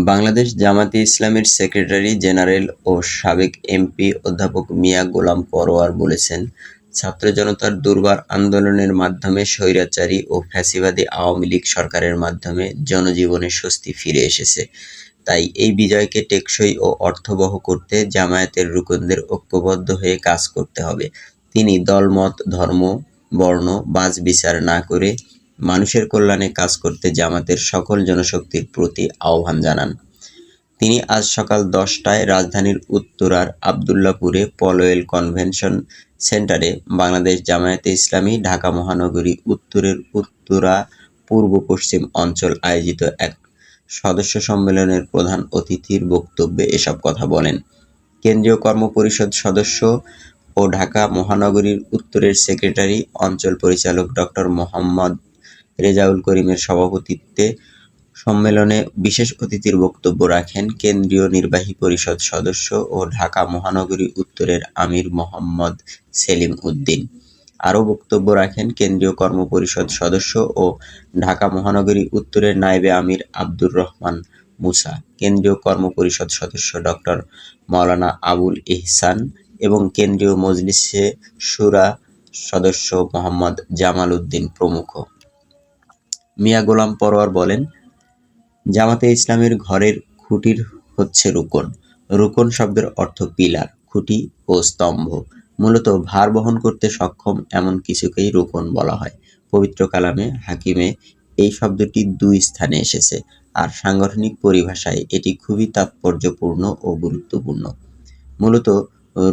বাংলাদেশ জামাতে ইসলামীর secretary general ও সাবেক এমপি অধ্যাপক মিয়া গোলাম পরোয়ার বলেছেন, ছাত্র জনতার দুর্বার আন্দোলনের মাধ্যমে স্বৈরাচারী ও ফ্যাসিবাদী আওয়ামী লীগ সরকারের মাধ্যমে জনজীবনে স্বস্তি ফিরে এসেছে। তাই এই বিজয়কে টেকসই ও অর্থবহ করতে জামায়াতের রুকনদের ঐক্যবদ্ধ হয়ে কাজ করতে হবে। তিনি দলমত, ধর্ম, বর্ণ বাছ-বিচার না করে মানুষের কল্যাণে কাজ করতে জামাতের সকল জনশক্তির প্রতি আহ্বান জানান। তিনি আজ সকাল দশটায় রাজধানীর উত্তরার আবদুল্লাপুরে পলোয়েল কনভেনশন সেন্টারে বাংলাদেশ জামায়াতে ইসলামী ঢাকা মহানগরী উত্তরের উত্তরা পূর্ব-পশ্চিম অঞ্চল আয়োজিত এক সদস্য সম্মেলনের প্রধান অতিথির বক্তব্যে এসব কথা বলেন। কেন্দ্রীয় কর্মপরিষদ সদস্য ও ঢাকা মহানগরীর উত্তরের সেক্রেটারি অঞ্চল পরিচালক ডক্টর মোহাম্মদ রেজাউল করিমের সভাপতিত্বে সম্মেলনে বিশেষ অতিথির বক্তব্য রাখেন কেন্দ্রীয় নির্বাহী পরিষদ সদস্য ও ঢাকা মহানগরী উত্তরের আমির মোহাম্মদ সেলিম উদ্দিন। আরও বক্তব্য রাখেন কেন্দ্রীয় কর্মপরিষদ সদস্য ও ঢাকা মহানগরী উত্তরের নায়েবে আমির আব্দুর রহমান মুসা, কেন্দ্রীয় কর্মপরিষদ সদস্য ডক্টর মাওলানা আবুল ইহসান এবং কেন্দ্রীয় মজলিসে সুরা সদস্য মোহাম্মদ জামাল উদ্দিন প্রমুখ। মিয়া গোলাম পরোয়ার বলেন, জামাতে ইসলামের ঘরের খুঁটির হচ্ছে রুকন। রুকন শব্দের অর্থ পিলার, খুঁটি ও স্তম্ভ। মূলত ভার বহন করতে সক্ষম এমন কিছুকেই রুকন বলা হয়। পবিত্র কালামে হাকিমে এই শব্দটি দুই স্থানে এসেছে, আর সাংগঠনিক পরিভাষায় এটি খুবই তাৎপর্যপূর্ণ ও গুরুত্বপূর্ণ। মূলত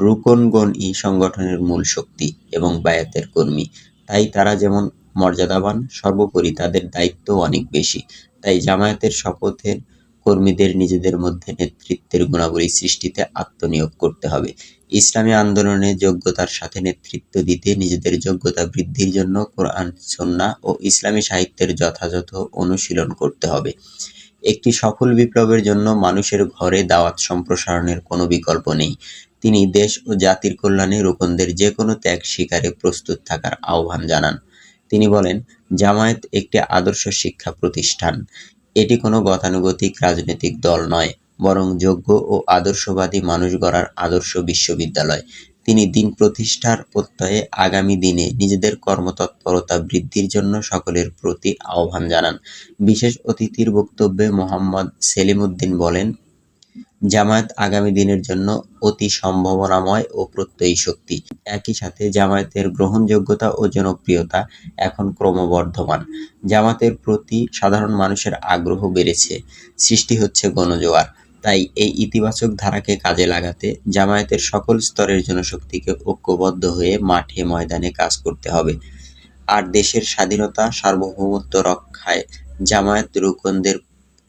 রুকনগণই সংগঠনের মূল শক্তি এবং বায়াতের কর্মী। তাই তারা যেমন মর্যাদাবান, সর্বোপরি তাদের দায়িত্বও অনেক বেশি। তাই জামায়াতের শপথের কর্মীদের নিজেদের মধ্যে নেতৃত্বের গুণাবলী সৃষ্টিতে আত্মনিয়োগ করতে হবে। ইসলামী আন্দোলনে যোগ্যতার সাথে নেতৃত্ব দিতে নিজেদের যোগ্যতা বৃদ্ধির জন্য কোরআন, সুন্নাহ ও ইসলামী সাহিত্যের যথাযথ অনুশীলন করতে হবে। একটি সফল বিপ্লবের জন্য মানুষের ঘরে দাওয়াত সম্প্রসারণের কোনো বিকল্প নেই। তিনি দেশ ও জাতির কল্যাণে রোকনদের যে কোনো ত্যাগ স্বীকারে প্রস্তুত থাকার আহ্বান জানান। তিনি বলেন, জামায়াত একটি আদর্শ শিক্ষা প্রতিষ্ঠান। এটি কোনো গতানুগতিক রাজনৈতিক দল নয়, বরং যোগ্য ও আদর্শবাদী মানুষ গড়ার আদর্শ বিশ্ববিদ্যালয়। তিনি দিন প্রতিষ্ঠার প্রত্যয়ে আগামী দিনে নিজেদের কর্মতৎপরতা বৃদ্ধির জন্য সকলের প্রতি আহ্বান জানান। বিশেষ অতিথির বক্তব্যে মোহাম্মদ সেলিম উদ্দিন বলেন, জামায়াত আগামী দিনের জন্য অতি সম্ভাবনাময় ও প্রত্যয়ী শক্তি। একই সাথে জামায়াতের গ্রহণযোগ্যতা ও জনপ্রিয়তা এখন ক্রমবর্ধমান। জামাতের প্রতি সাধারণ মানুষের আগ্রহ বেড়েছে, সৃষ্টি হচ্ছে গণজোয়ার। তাই এই ইতিবাচক ধারাকে কাজে লাগাতে জামায়াতের সকল স্তরের জনশক্তিকে ঐক্যবদ্ধ হয়ে মাঠে ময়দানে কাজ করতে হবে। আর দেশের স্বাধীনতা, সার্বভৌমত্ব রক্ষায় জামায়াত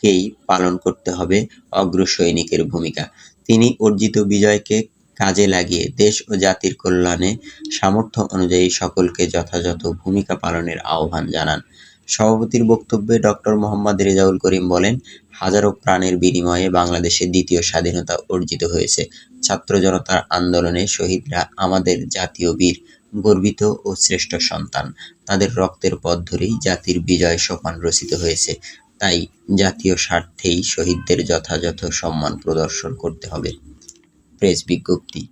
রুকনদেরকেই পালন করতে হবে অগ্রসৈনিকের ভূমিকা। তিনি অর্জিত বিজয়কে কাজে লাগিয়ে দেশ ও জাতির কল্যাণে সামর্থ্য অনুযায়ী সকলকে যথাযথ ভূমিকা পালনের আহ্বান জানান। সভাপতির বক্তব্যে ডক্টর মোহাম্মদ রেজাউল করিম বলেন, হাজারো প্রাণের বিনিময়ে বাংলাদেশে দ্বিতীয় স্বাধীনতা অর্জিত হয়েছে। ছাত্র জনতার আন্দোলনে শহীদরা আমাদের জাতীয় বীর, গর্বিত ও শ্রেষ্ঠ সন্তান। তাদের রক্তের পথ ধরেই জাতির বিজয় সোপান রচিত হয়েছে। তাই জাতীয় স্বার্থেই শহীদদের যথাযথ সম্মান প্রদর্শন করতে হবে। প্রেস বিজ্ঞপ্তি